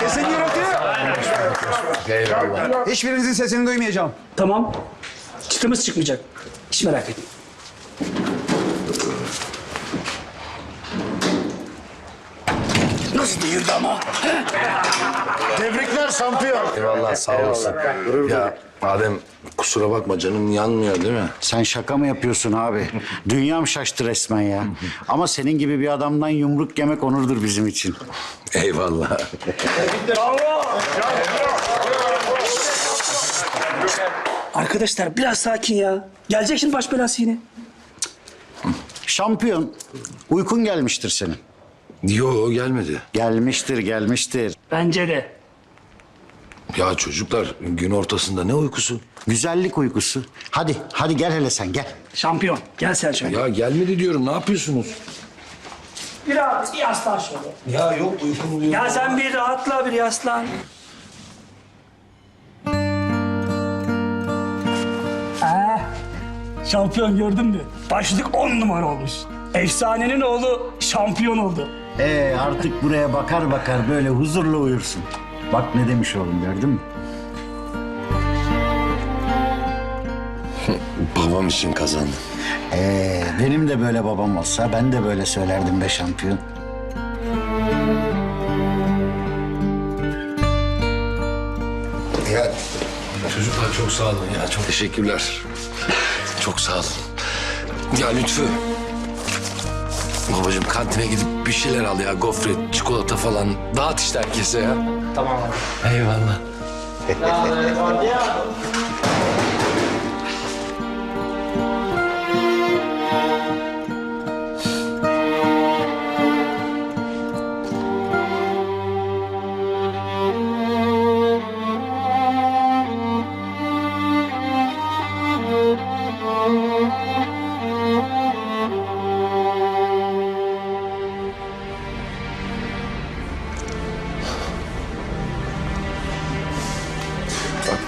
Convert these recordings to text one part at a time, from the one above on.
Kesin gürültü. Eyvallah. Hiçbirinizin sesini duymayacağım. Tamam. Çıtımız çıkmayacak. Hiç merak etme. Nasıl değildi ama? Tebrikler şampiyon. Eyvallah sağ olasın. Ya Adem kusura bakma canım yanmıyor değil mi? Sen şaka mı yapıyorsun abi? Dünyam şaştı resmen ya. Ama senin gibi bir adamdan yumruk yemek onurdur bizim için. Eyvallah. Arkadaşlar biraz sakin ya. Gelecek şimdi baş belası yine. Şampiyon, uykun gelmiştir senin. Yo gelmedi. Gelmiştir, gelmiştir. Bence de. Ya çocuklar gün ortasında ne uykusu? Güzellik uykusu. Hadi, hadi gel hele sen gel. Şampiyon. Gel sen şöyle. Ya gelmedi diyorum ne yapıyorsunuz? Biraz bir yaslan şöyle. Ya yok uykum diyor. Ya sen bir rahatla bir yaslan. Ah, şampiyon gördün mü? Başlık on numara olmuş. Efsanenin oğlu şampiyon oldu. Ee artık buraya bakar bakar böyle huzurla uyursun. Bak ne demiş oğlum gördün mü? Babam için kazandım. Ee, benim de böyle babam olsa ben de böyle söylerdim be şampiyon. Ya çocuklar çok sağ olun ya çok teşekkürler. Çok sağ olun. Ya Lütfü. Babacığım kantine gidip bir şeyler al ya. Gofret, çikolata falan. Dağıt işte herkese ya. 哎完了。让人着急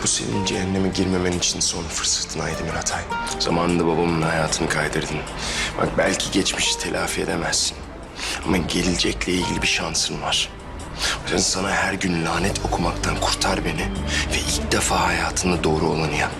bu senin cehenneme girmemen için son fırsatın Aydemir Atay. Zamanında babamın hayatını kaydırdın. Bak belki geçmişi telafi edemezsin. Ama gelecekle ilgili bir şansın var. O yüzden sana her gün lanet okumaktan kurtar beni. Ve ilk defa hayatında doğru olanı yap.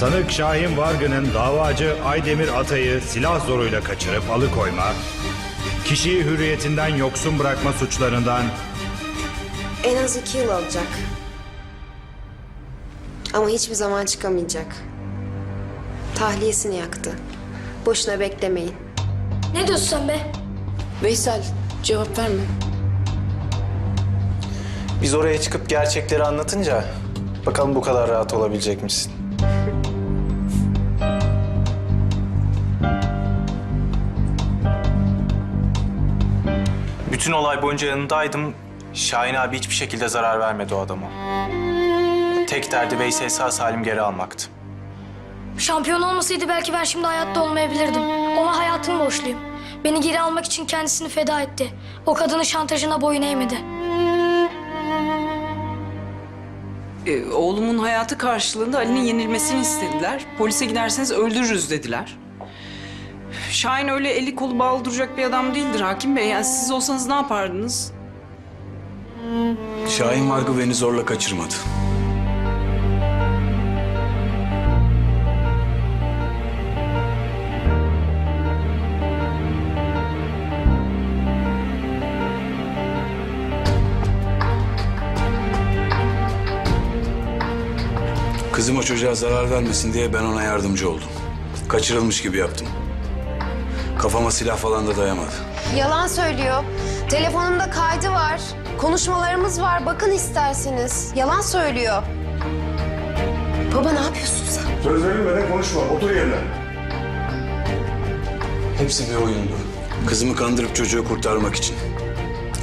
Sanık Şahin Vargı'nın davacı Aydemir Atay'ı silah zoruyla kaçırıp alıkoyma, kişiyi hürriyetinden yoksun bırakma suçlarından En az iki yıl alacak. Ama hiçbir zaman çıkamayacak. Tahliyesini yaktı. Boşuna beklemeyin. Ne diyorsun sen be? Veysel cevap verme. Biz oraya çıkıp gerçekleri anlatınca bakalım bu kadar rahat olabilecek misin? Bütün olay boyunca yanındaydım. Şahin abi hiçbir şekilde zarar vermedi o adama. Tek derdi Veysel'i sağ salim geri almaktı. Şampiyon olmasaydı belki ben şimdi hayatta olmayabilirdim. Ona hayatımı borçluyum. Beni geri almak için kendisini feda etti. O kadının şantajına boyun eğmedi. Ee, oğlumun hayatı karşılığında Ali'nin yenilmesini istediler. Polise giderseniz öldürürüz dediler. Şahin öyle eli kolu bağlı duracak bir adam değildir hakim bey. Yani siz olsanız ne yapardınız? Şahin Vargı beni zorla kaçırmadı. Kızım o çocuğa zarar vermesin diye ben ona yardımcı oldum. Kaçırılmış gibi yaptım. Kafama silah falan da dayamadı. Yalan söylüyor. Telefonumda kaydı var. Konuşmalarımız var. Bakın isterseniz. Yalan söylüyor. Baba ne yapıyorsun sen? Söz verilmeden konuşma, otur yerine. Hepsi bir oyundu. Kızımı kandırıp çocuğu kurtarmak için.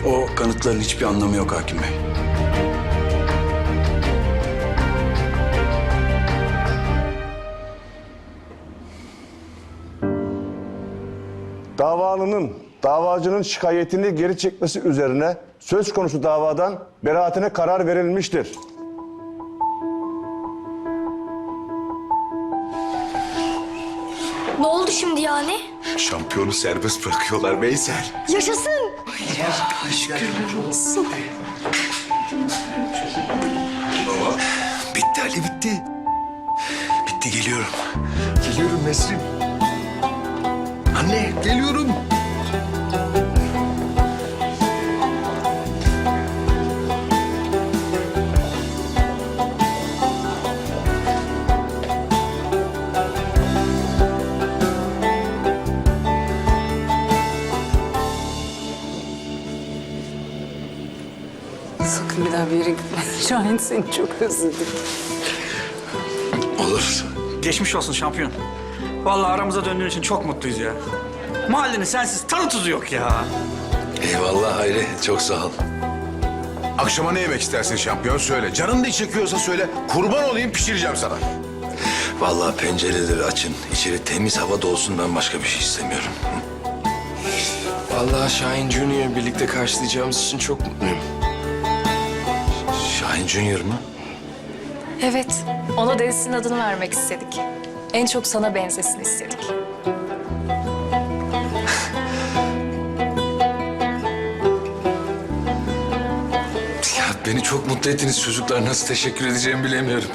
O kanıtların hiçbir anlamı yok hakim bey. Savcılığının davacının şikayetini geri çekmesi üzerine söz konusu davadan beraatine karar verilmiştir. Ne oldu şimdi yani? Şampiyonu serbest bırakıyorlar Veysel. Yaşasın. Bitti Ali bitti. Bitti geliyorum. Geliyorum Nesrin. Anne geliyorum. Sakın bir daha bir yere gitme. Şahin seni çok özledim. Olur. Geçmiş olsun şampiyon. Vallahi aramıza döndüğün için çok mutluyuz ya. Mahallenin sensiz tanı tuzu yok ya. Eyvallah Hayri. Çok sağ ol. Akşama ne yemek istersin şampiyon söyle. Canın ne çekiyorsa söyle. Kurban olayım pişireceğim sana. Vallahi pencereleri açın. içeri temiz hava dolsun. Ben başka bir şey istemiyorum. Vallahi Şahin Junior birlikte karşılayacağımız için çok mutluyum. Şahin Junior mu? Evet, ona Deniz'in adını vermek istedik. En çok sana benzesin istedik. Ya beni çok mutlu ettiniz çocuklar. Nasıl teşekkür edeceğimi bilemiyorum.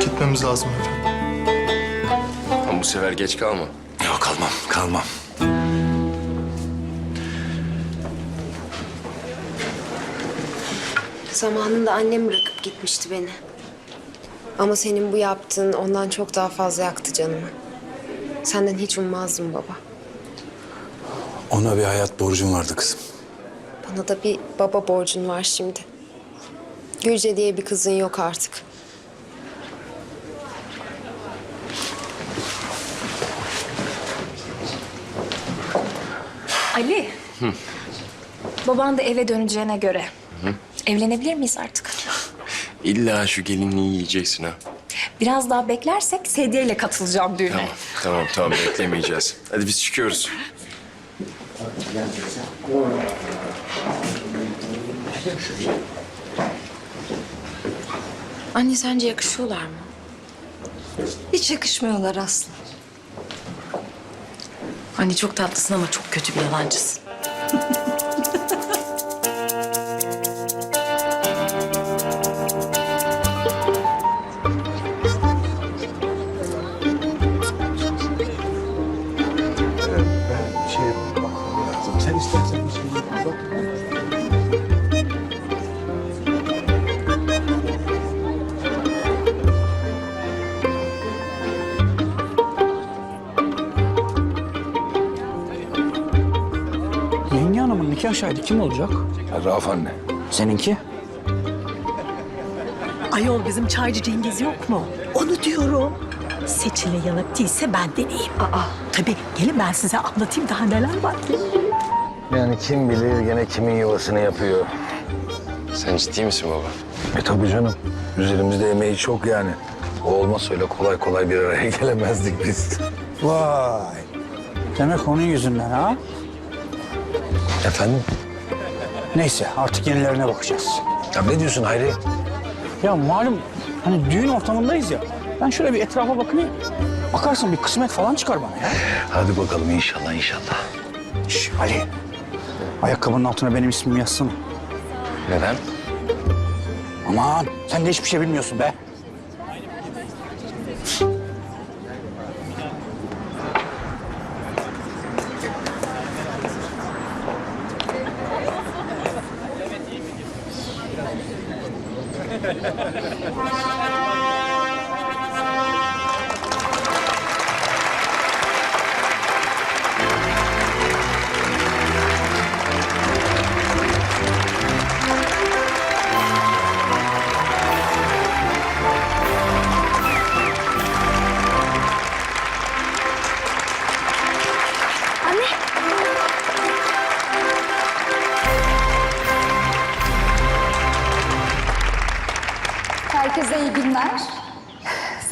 Gitmemiz lazım efendim. Ama bu sefer geç kalma. Yok kalmam, kalmam. Zamanında annem bırakıp gitmişti beni. Ama senin bu yaptığın ondan çok daha fazla yaktı canımı. Senden hiç ummazdım baba. Ona bir hayat borcum vardı kızım. Bana da bir baba borcun var şimdi. Gülce diye bir kızın yok artık. Ali. Baban da eve döneceğine göre. Evlenebilir miyiz artık? İlla şu gelinliği yiyeceksin ha. Biraz daha beklersek sedyeyle katılacağım düğüne. Tamam, tamam, tamam. Beklemeyeceğiz. Hadi biz çıkıyoruz. Anne sence yakışıyorlar mı? Hiç yakışmıyorlar Aslı. Anne çok tatlısın ama çok kötü bir yalancısın. nikah şahidi kim olacak? Rauf anne. Seninki? Ayol bizim çaycı Cengiz yok mu? Onu diyorum. Seçile yanık değilse ben deneyeyim. Aa. Tabii gelin ben size anlatayım daha neler var. Yani kim bilir gene kimin yuvasını yapıyor. Sen ciddi misin baba? E tabii canım. Üzerimizde emeği çok yani. O olmasa öyle kolay kolay bir araya gelemezdik biz. Vay. Demek onun yüzünden ha? Efendim? Neyse artık yenilerine bakacağız. Ya ne diyorsun Hayri? Ya malum hani düğün ortamındayız ya. Ben şöyle bir etrafa bakayım. Bakarsın bir kısmet falan çıkar bana ya. Hadi bakalım inşallah inşallah. Şş, Ali. Ayakkabının altına benim ismimi yazsana. Neden? Aman sen de hiçbir şey bilmiyorsun be.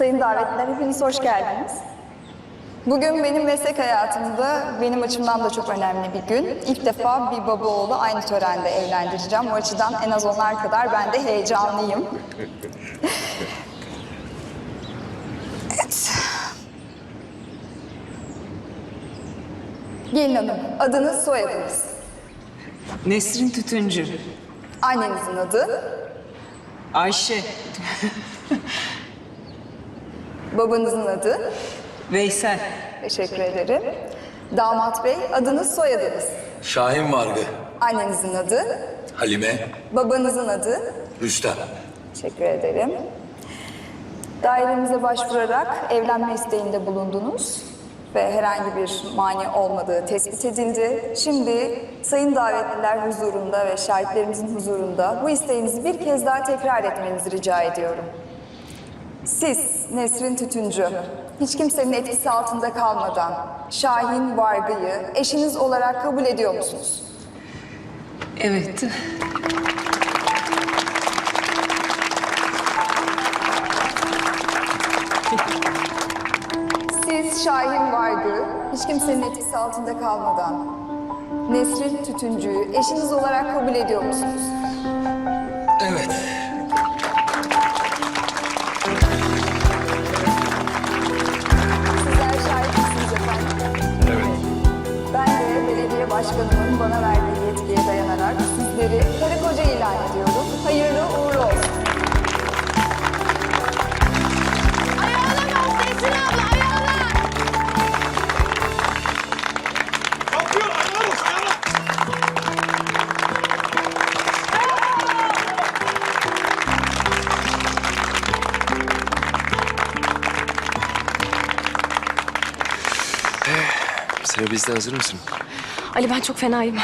Sayın davetler, hepiniz hoş geldiniz. Bugün benim meslek hayatımda benim açımdan da çok önemli bir gün. İlk defa bir baba oğlu aynı törende evlendireceğim. O açıdan en az onlar kadar ben de heyecanlıyım. Evet. Gelin hanım, adınız, soyadınız. Nesrin Tütüncü. Annenizin adı, Ayşe. babanızın adı. Veysel. Teşekkür ederim. Damat bey, adınız, soyadınız. Şahin Vargı, Annenizin adı, Halime, babanızın adı. Rüstem. Teşekkür ederim. Dairemize başvurarak evlenme isteğinde bulundunuz ve herhangi bir mani olmadığı tespit edildi. Şimdi sayın davetliler huzurunda ve şahitlerimizin huzurunda bu isteğinizi bir kez daha tekrar etmenizi rica ediyorum. Siz Nesrin Tütüncü, hiç kimsenin etkisi altında kalmadan Şahin Vargı'yı eşiniz olarak kabul ediyor musunuz? Evet. Siz Şahin Vargı, hiç kimsenin etkisi altında kalmadan Nesrin Tütüncü'yü eşiniz olarak kabul ediyor musunuz? Bizde hazır mısın? Ali ben çok fenayım.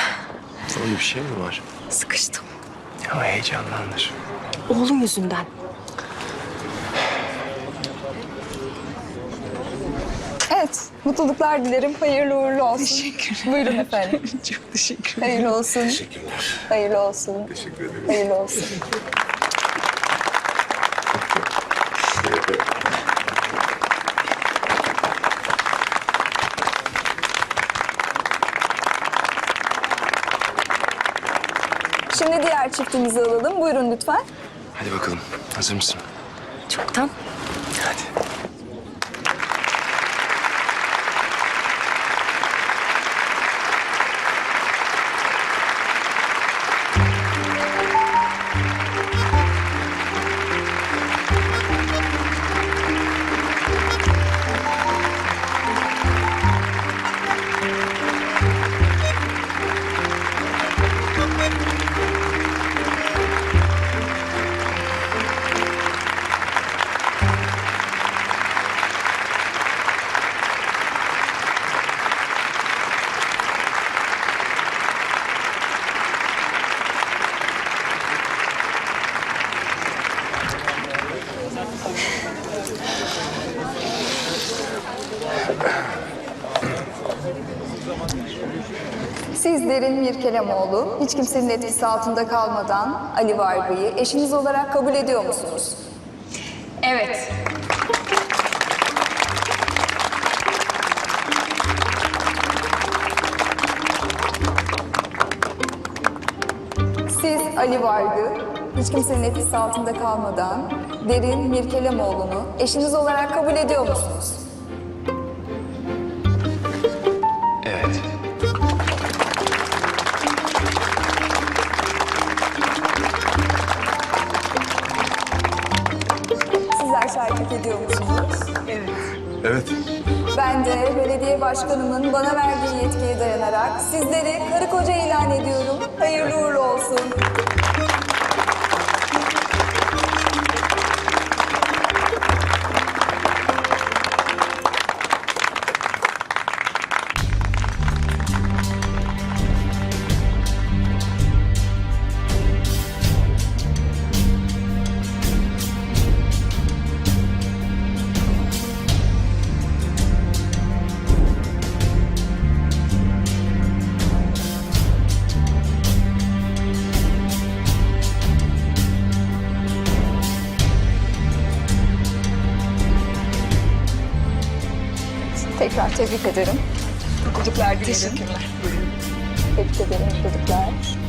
Sana bir şey mi var? Sıkıştım. Ya heyecanlandır. Oğlum yüzünden. Evet, mutluluklar dilerim. Hayırlı uğurlu olsun. Teşekkür Buyurun efendim. Çok teşekkür Hayırlı olsun. Teşekkürler. Hayırlı olsun. Teşekkür ederim. Hayırlı olsun. Şimdi diğer çiftimizi alalım. Buyurun lütfen. Hadi bakalım. Hazır mısın? Çoktan. Mirkelemoğlu, hiç kimsenin etkisi altında kalmadan Ali Vargı'yı eşiniz olarak kabul ediyor musunuz? Evet. Siz Ali Vargı, hiç kimsenin etkisi altında kalmadan Derin Mirkelemoğlu'nu eşiniz olarak kabul ediyor musunuz? तो मन बना tebrik ederim. Çocuklar Teşekkürler. Tebrik ederim çocuklar.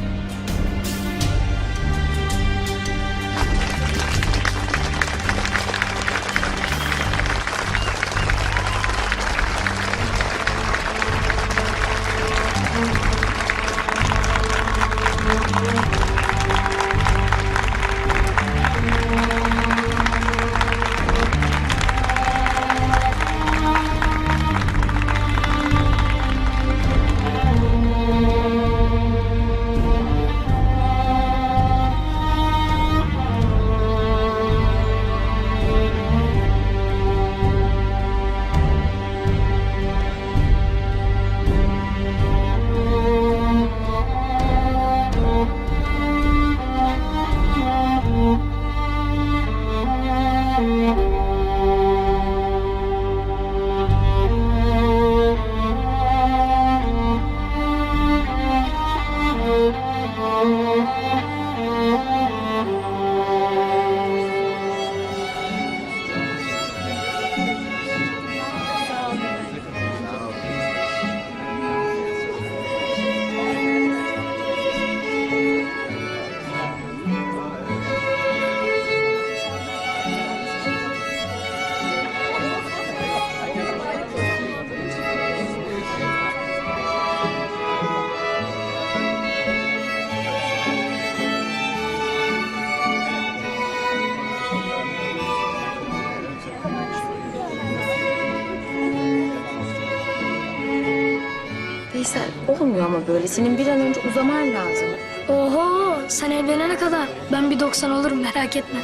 Ama böyle. Senin bir an önce uzaman lazım. Oho sen evlenene kadar ben bir 90 olurum merak etme.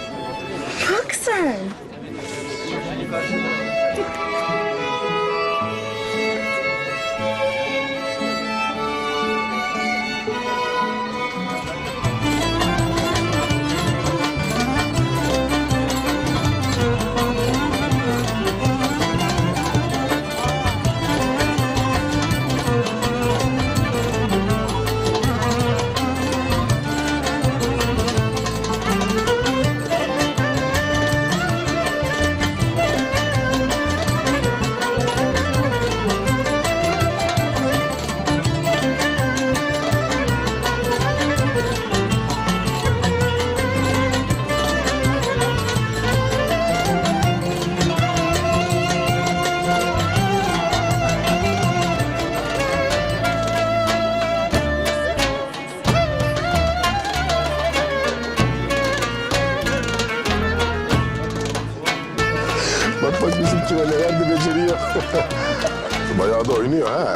Bak sen. Bizimki neler de beceriyor. Bayağı da oynuyor ha.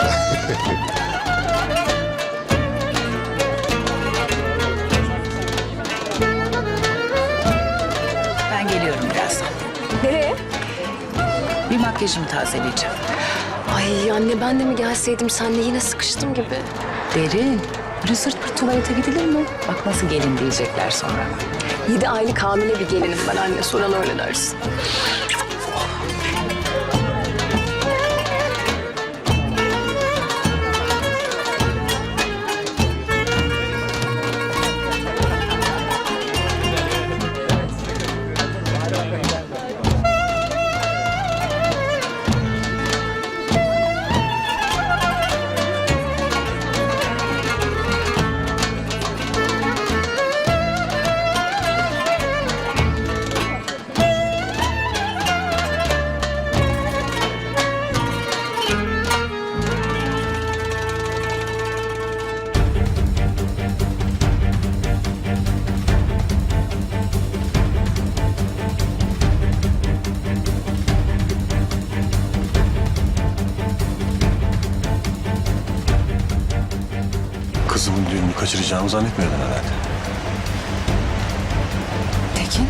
Ben geliyorum birazdan. Nereye? Bir makyajımı tazeleyeceğim. Ay anne ben de mi gelseydim senle yine sıkıştım gibi. Derin, böyle sırt pırt tuvalete gidilir mi? Bak nasıl gelin diyecekler sonra. Yedi aylık hamile bir gelinim ben anne. Soran öyle dersin. Kaçıracağımı zannetmiyordun herhalde. Tekin,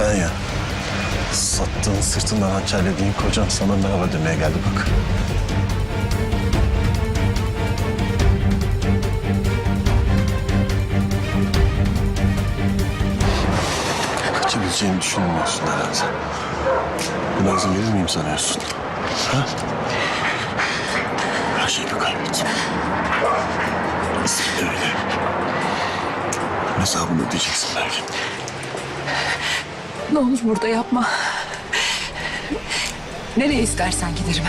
Ben ya. Sattığın sırtından hançerlediğin kocan sana merhaba demeye geldi bak. Kaçabileceğimi düşünmüyorsun herhalde. Buna izin verir miyim sanıyorsun? Ha? Her şeyimi kaybettim. De öyle. Hesabını ödeyeceksin belki. ne olur burada yapma. Nereye istersen giderim.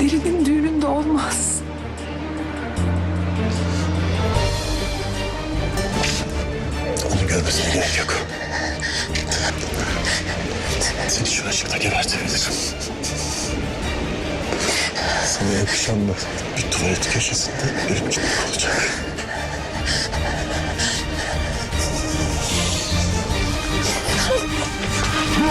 Derinin düğününde olmaz. Onu görmesine gerek yok. Seni şuracıkta gebertebilirim. Sana yakışan da bir tuvalet köşesinde ölüp gitmek olacak. Tekin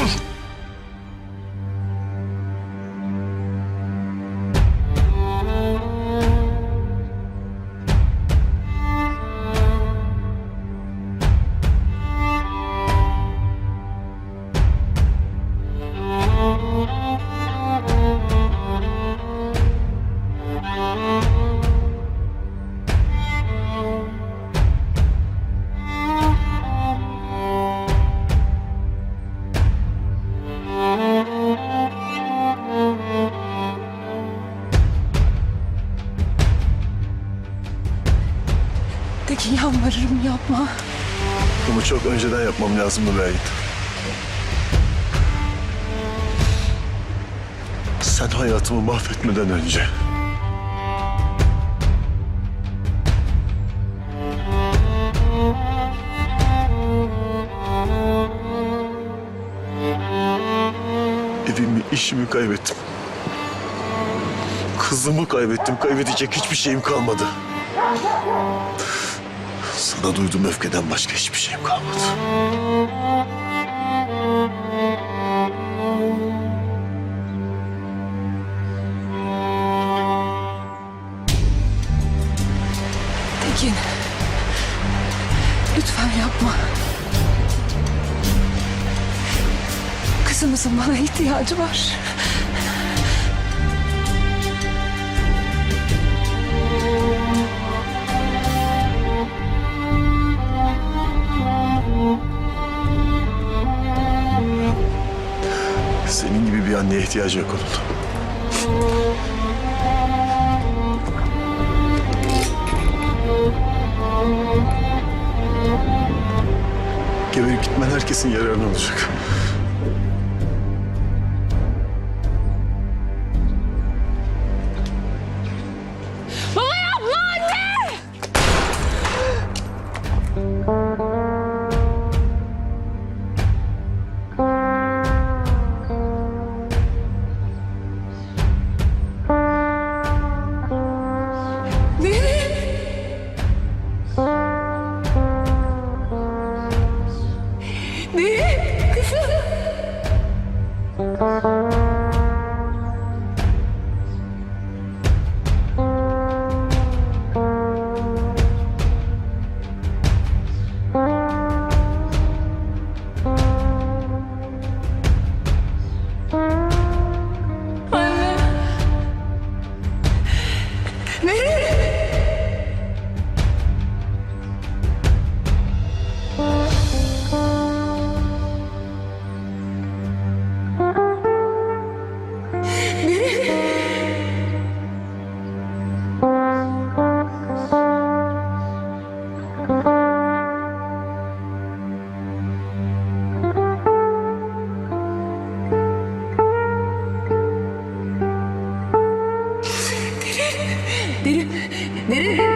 Önceden yapmam lazımdı Berit. Sen hayatımı mahvetmeden önce. Evimi, işimi kaybettim. Kızımı kaybettim. Kaybedecek hiçbir şeyim kalmadı. Sana duyduğum öfkeden başka hiçbir şeyim kalmadı. Tekin. Lütfen yapma. Kızımızın bana ihtiyacı var. Anneye ihtiyacı yok onun. Geberip gitmen herkesin yararına olacak. Derin.